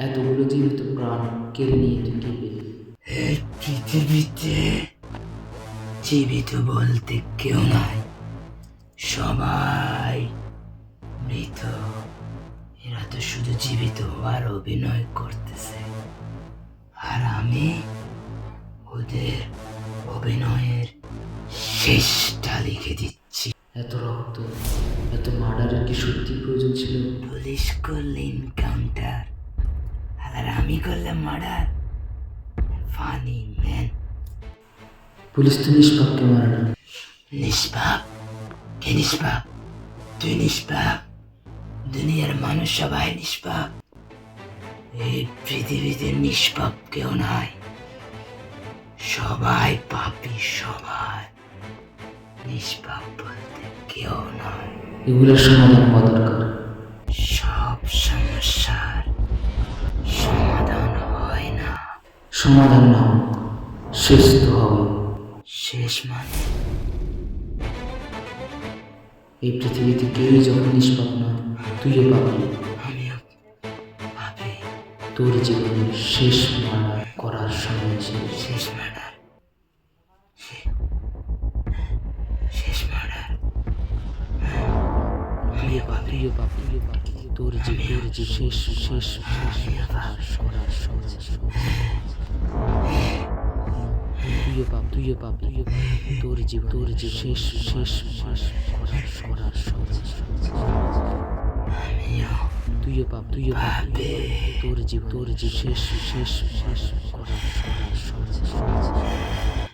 এতগুলো জীবিত প্রাণ কেড়ে নিয়ে তুই কি পেলি এই পৃথিবীতে জীবিত বলতে কেউ নাই। সবাই মৃত। এরা তো শুধু জীবিত হওয়ার অভিনয় করতেছে। আর আমি ওদের অভিনয়ের শেষটা লিখে দিচ্ছি। এত রক্ত এত মার্ডারের কি সত্যি প্রয়োজন ছিল? পুলিশ করলে ইনকাউন্টার আমি করলে মার্ডার ফানি ম্যান পুলিশ তো নিষ্পাপকে মারে না। নিষ্পাপ? কে নিষ্পাপ? তুই নিষ্পাপ? দুনিয়ার মানুষ সবাই নিষ্পাপ। এই পৃথিবীতে নিষ্পাপ কেউ নাই। সবাই পাপি সবাই নিষ্পাপ বলতে কেউ নয় এগুলোর সমাধান হওয়া দরকার। সব সমস্যার সমাধান না হোক শেষ তো হবে শেষ মানে এই পৃথিবীতে কেউই যখন নিষ্পাপ না তুইও পাবি। আমিও তোর জীবনের শেষ মার্ডার করার সময় ছিল শেষ মার্ডার শেষ মার্ডার তুইও পাবি। তুইও পাবি। তুইও পাবি। তোর জীবনের শেষ শেষ শেষ করার সময় তুইও পাপ তুইও পাপ, তুইও তোর জীবন তোর জীবন। শেষ শেষ করার করার সময় তুইও পাপ তুইও পাপ তোর জীবন তোর জীবন। শেষ শেষ শেষ করার সময় ছিল